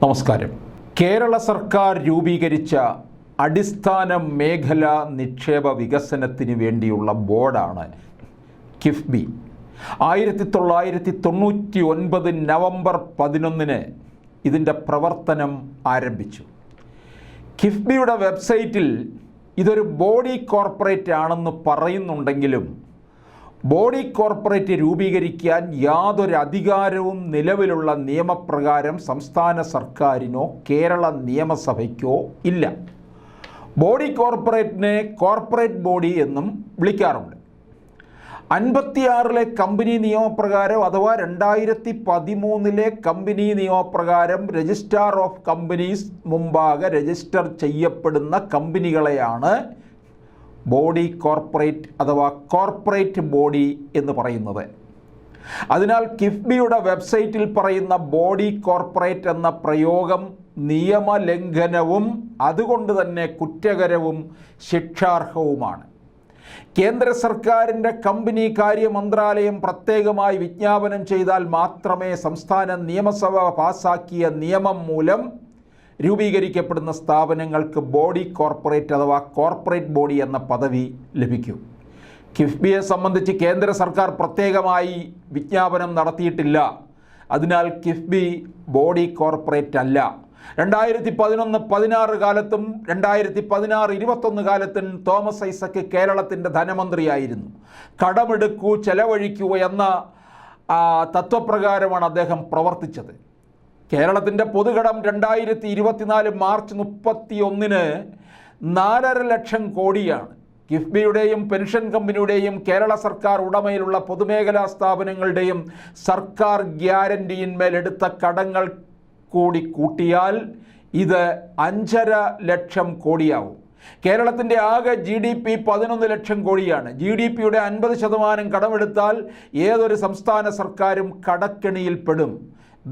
നമസ്കാരം. കേരള സർക്കാർ രൂപീകരിച്ച അടിസ്ഥാന മേഖല നിക്ഷേപ വികസനത്തിന് വേണ്ടിയുള്ള ബോർഡാണ് കിഫ്ബി ആയിരത്തി തൊള്ളായിരത്തി തൊണ്ണൂറ്റി ഒൻപത് നവംബർ പതിനൊന്നിന് ഇതിന്റെ പ്രവർത്തനം ആരംഭിച്ചു. കിഫ്ബിയുടെ വെബ്സൈറ്റിൽ ഇതൊരു ബോഡി കോർപ്പറേറ്റ് ആണെന്ന് പറയുന്നുണ്ടെങ്കിലും ബോഡി കോർപ്പറേറ്റ് രൂപീകരിക്കാൻ യാതൊരു അധികാരവും നിലവിലുള്ള നിയമപ്രകാരം സംസ്ഥാന സർക്കാരിനോ കേരള നിയമസഭയ്ക്കോ ഇല്ല. ബോഡി കോർപ്പറേറ്റിനെ കോർപ്പറേറ്റ് ബോഡി എന്നും വിളിക്കാറുണ്ട്. അൻപത്തിയാറിലെ കമ്പനി നിയമപ്രകാരം അഥവാ രണ്ടായിരത്തി പതിമൂന്നിലെ കമ്പനി നിയമപ്രകാരം രജിസ്ട്രാർ ഓഫ് കമ്പനീസ് മുമ്പാകെ രജിസ്റ്റർ ചെയ്യപ്പെടുന്ന കമ്പനികളെയാണ് ബോഡി കോർപ്പറേറ്റ് അഥവാ കോർപ്പറേറ്റ് ബോഡി എന്ന് പറയുന്നത്. അതിനാൽ കിഫ്ബിയുടെ വെബ്സൈറ്റിൽ പറയുന്ന ബോഡി കോർപ്പറേറ്റ് എന്ന പ്രയോഗം നിയമലംഘനവും അതുകൊണ്ട് തന്നെ കുറ്റകരവും ശിക്ഷാർഹവുമാണ്. കേന്ദ്ര സർക്കാരിന്റെ കമ്പനി കാര്യ മന്ത്രാലയം പ്രത്യേകമായി വിജ്ഞാപനം ചെയ്താൽ മാത്രമേ സംസ്ഥാന നിയമസഭ പാസാക്കിയ നിയമം മൂലം രൂപീകരിക്കപ്പെടുന്ന സ്ഥാപനങ്ങൾക്ക് ബോഡി കോർപ്പറേറ്റ് അഥവാ കോർപ്പറേറ്റ് ബോഡി എന്ന പദവി ലഭിക്കും. കിഫ്ബിയെ സംബന്ധിച്ച് കേന്ദ്ര സർക്കാർ പ്രത്യേകമായി വിജ്ഞാപനം നടത്തിയിട്ടില്ല. അതിനാൽ കിഫ്ബി ബോഡി കോർപ്പറേറ്റ് അല്ല. രണ്ടായിരത്തി പതിനൊന്ന് പതിനാറ് കാലത്തും രണ്ടായിരത്തി പതിനാറ് ഇരുപത്തൊന്ന് കാലത്തും തോമസ് ഐസക്ക് കേരളത്തിന്റെ ധനമന്ത്രിയായിരുന്നു. കടമെടുക്കൂ ചെലവഴിക്കൂ എന്ന തത്വപ്രകാരമാണ് അദ്ദേഹം പ്രവർത്തിച്ചത്. കേരളത്തിന്റെ പൊതുകടം രണ്ടായിരത്തി ഇരുപത്തിനാല് മാർച്ച് മുപ്പത്തി ഒന്നിന് നാലര ലക്ഷം കോടിയാണ്. കിഫ്ബിയുടെയും പെൻഷൻ കമ്പനിയുടെയും കേരള സർക്കാർ ഉടമയിലുള്ള പൊതുമേഖലാ സ്ഥാപനങ്ങളുടെയും സർക്കാർ ഗ്യാരണ്ടിയിന്മേൽ എടുത്ത കടങ്ങൾ കൂടി കൂട്ടിയാൽ ഇത് അഞ്ചര ലക്ഷം കോടിയാവും. കേരളത്തിന്റെ ആകെ ജി ഡി പി പതിനൊന്ന് ലക്ഷം കോടിയാണ്. ജി ഡി പിയുടെ അൻപത് ശതമാനം കടമെടുത്താൽ ഏതൊരു സംസ്ഥാന സർക്കാരും കടക്കെണിയിൽപ്പെടും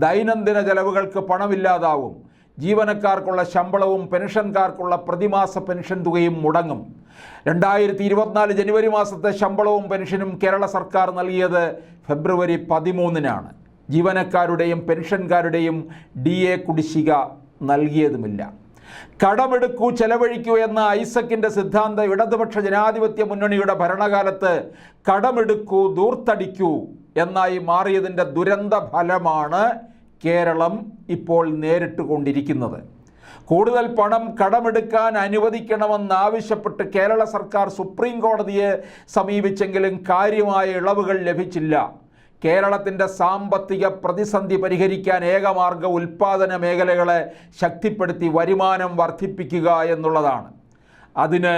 ദൈനംദിന ചെലവുകൾക്ക് പണമില്ലാതാവും. ജീവനക്കാർക്കുള്ള ശമ്പളവും പെൻഷൻകാർക്കുള്ള പ്രതിമാസ പെൻഷൻ തുകയും മുടങ്ങും. രണ്ടായിരത്തി ഇരുപത്തിനാല് ജനുവരി മാസത്തെ ശമ്പളവും പെൻഷനും കേരള സർക്കാർ നൽകിയത് ഫെബ്രുവരി പതിമൂന്നിനാണ്. ജീവനക്കാരുടെയും പെൻഷൻകാരുടെയും ഡി എ കുടിശ്ശിക നൽകിയതുമില്ല. കടമെടുക്കൂ ചെലവഴിക്കൂ എന്ന ഐസക്കിന്റെ സിദ്ധാന്തം ഇടതുപക്ഷ ജനാധിപത്യ മുന്നണിയുടെ ഭരണകാലത്ത് കടമെടുക്കൂ ദൂർത്തടിക്കൂ എന്നായി മാറിയതിന്റെ ദുരന്ത ഫലമാണ് കേരളം ഇപ്പോൾ നേരിട്ടുകൊണ്ടിരിക്കുന്നത്. കൂടുതൽ പണം കടമെടുക്കാൻ അനുവദിക്കണമെന്നാവശ്യപ്പെട്ട് കേരള സർക്കാർ സുപ്രീം കോടതിയെ സമീപിച്ചെങ്കിലും കാര്യമായ ഇളവുകൾ ലഭിച്ചില്ല. കേരളത്തിന്റെ സാമ്പത്തിക പ്രതിസന്ധി പരിഹരിക്കാൻ ഏകമാർഗ ഉൽപ്പാദന മേഖലകളെ ശക്തിപ്പെടുത്തി വരുമാനം വർദ്ധിപ്പിക്കുക എന്നുള്ളതാണ്. അതിന്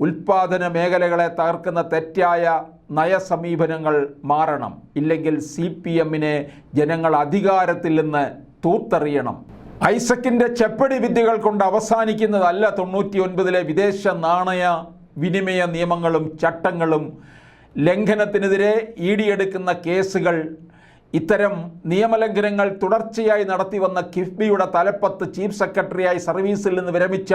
ഉൽപ്പാദന മേഖലകളെ തകർക്കുന്ന തെറ്റായ നയസമീപനങ്ങൾ മാറണം. ഇല്ലെങ്കിൽ സി പി എമ്മിനെ ജനങ്ങൾ അധികാരത്തിൽ നിന്ന് തൂത്തെറിയണം. ഐസക്കിന്റെ ചെപ്പടി വിദ്യകൾ കൊണ്ട് അവസാനിക്കുന്നതല്ല തൊണ്ണൂറ്റി ഒൻപതിലെ വിദേശ നാണയ വിനിമയ നിയമങ്ങളും ചട്ടങ്ങളും. ലംഘനത്തിനെതിരെ ഈടിയെടുക്കുന്ന കേസുകൾ. ഇത്തരം നിയമലംഘനങ്ങൾ തുടർച്ചയായി നടത്തിവന്ന കിഫ്ബിയുടെ തലപ്പത്ത് ചീഫ് സെക്രട്ടറിയായി സർവീസിൽ നിന്ന് വിരമിച്ച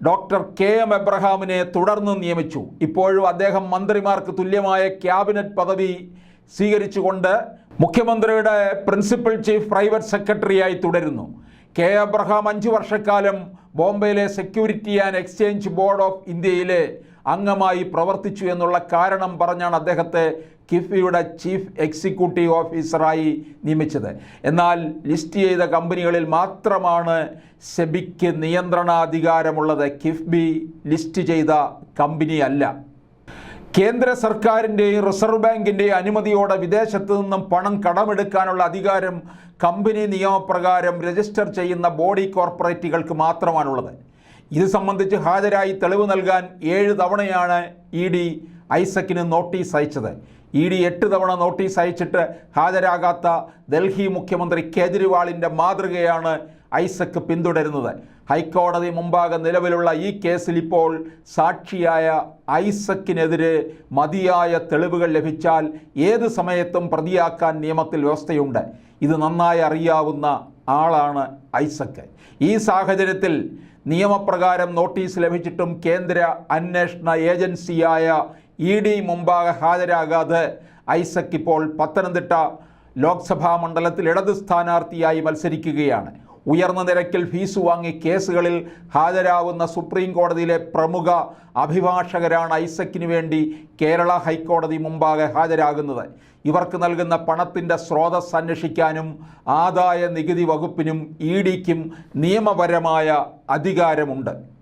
ഡോക്ടർ കെ എം എബ്രഹാമിനെ തുടർന്ന് നിയമിച്ചു. ഇപ്പോഴും അദ്ദേഹം മന്ത്രിമാർക്ക് തുല്യമായ ക്യാബിനറ്റ് പദവി സ്വീകരിച്ചുകൊണ്ട് മുഖ്യമന്ത്രിയുടെ പ്രിൻസിപ്പൽ ചീഫ് പ്രൈവറ്റ് സെക്രട്ടറിയായി തുടരുന്നു. കെ എബ്രഹാം അഞ്ചു വർഷക്കാലം ബോംബെയിലെ security and exchange board of ഇന്ത്യയിലെ അംഗമായി പ്രവർത്തിച്ചു എന്നുള്ള കാരണം പറഞ്ഞാണ് അദ്ദേഹത്തെ കിഫ്ബിയുടെ ചീഫ് എക്സിക്യൂട്ടീവ് ഓഫീസറായി നിയമിച്ചത്. എന്നാൽ ലിസ്റ്റ് ചെയ്ത കമ്പനികളിൽ മാത്രമാണ് സെബിക്ക് നിയന്ത്രണാധികാരമുള്ളത്. കിഫ്ബി ലിസ്റ്റ് ചെയ്ത കമ്പനിയല്ല കേന്ദ്ര സർക്കാരിന്റെയും റിസർവ് ബാങ്കിന്റെയും അനുമതിയോടെ വിദേശത്ത് നിന്നും പണം കടമെടുക്കാനുള്ള അധികാരം കമ്പനി നിയമപ്രകാരം രജിസ്റ്റർ ചെയ്യുന്ന ബോഡി കോർപ്പറേറ്റുകൾക്ക് മാത്രമാണുള്ളത്. ഇത് സംബന്ധിച്ച് ഹാജരായി തെളിവ് നൽകാൻ ഏഴ് തവണയാണ് ഇ ഡി ഐസക്കിന് നോട്ടീസ് അയച്ചത്. ഇ ഡി എട്ട് തവണ നോട്ടീസ് അയച്ചിട്ട് ഹാജരാകാത്ത ഡൽഹി മുഖ്യമന്ത്രി കേജ്രിവാളിന്റെ മാതൃകയാണ് ഐസക്ക് പിന്തുടരുന്നത്. ഹൈക്കോടതി മുമ്പാകെ നിലവിലുള്ള ഈ കേസിൽ ഇപ്പോൾ സാക്ഷിയായ ഐസക്കിനെതിരെ മതിയായ തെളിവുകൾ ലഭിച്ചാൽ ഏത് സമയത്തും പ്രതിയാക്കാൻ നിയമത്തിൽ വ്യവസ്ഥയുണ്ട്. ഇത് നന്നായി അറിയാവുന്ന ആളാണ് ഐസക്ക്. ഈ സാഹചര്യത്തിൽ നിയമപ്രകാരം നോട്ടീസ് ലഭിച്ചിട്ടും കേന്ദ്ര അന്വേഷണ ഏജൻസിയായ ഇ ഡി മുമ്പാകെ ഹാജരാകാതെ ഐസക് ഇപ്പോൾ പത്തനംതിട്ട ലോക്സഭാ മണ്ഡലത്തിൽ ഇടത് സ്ഥാനാർത്ഥിയായി മത്സരിക്കുകയാണ്. ഉയർന്ന നിരക്കിൽ ഫീസ് വാങ്ങി കേസുകളിൽ ഹാജരാകുന്ന സുപ്രീം കോടതിയിലെ പ്രമുഖ അഭിഭാഷകരാണ് ഐസക്കിന് വേണ്ടി കേരള ഹൈക്കോടതി മുമ്പാകെ ഹാജരാകുന്നത്. ഇവർക്ക് നൽകുന്ന പണത്തിന്റെ സ്രോതസ് അന്വേഷിക്കാനും ആദായ നികുതി വകുപ്പിനും ഇ ഡിക്കും നിയമപരമായ അധികാരമുണ്ട്.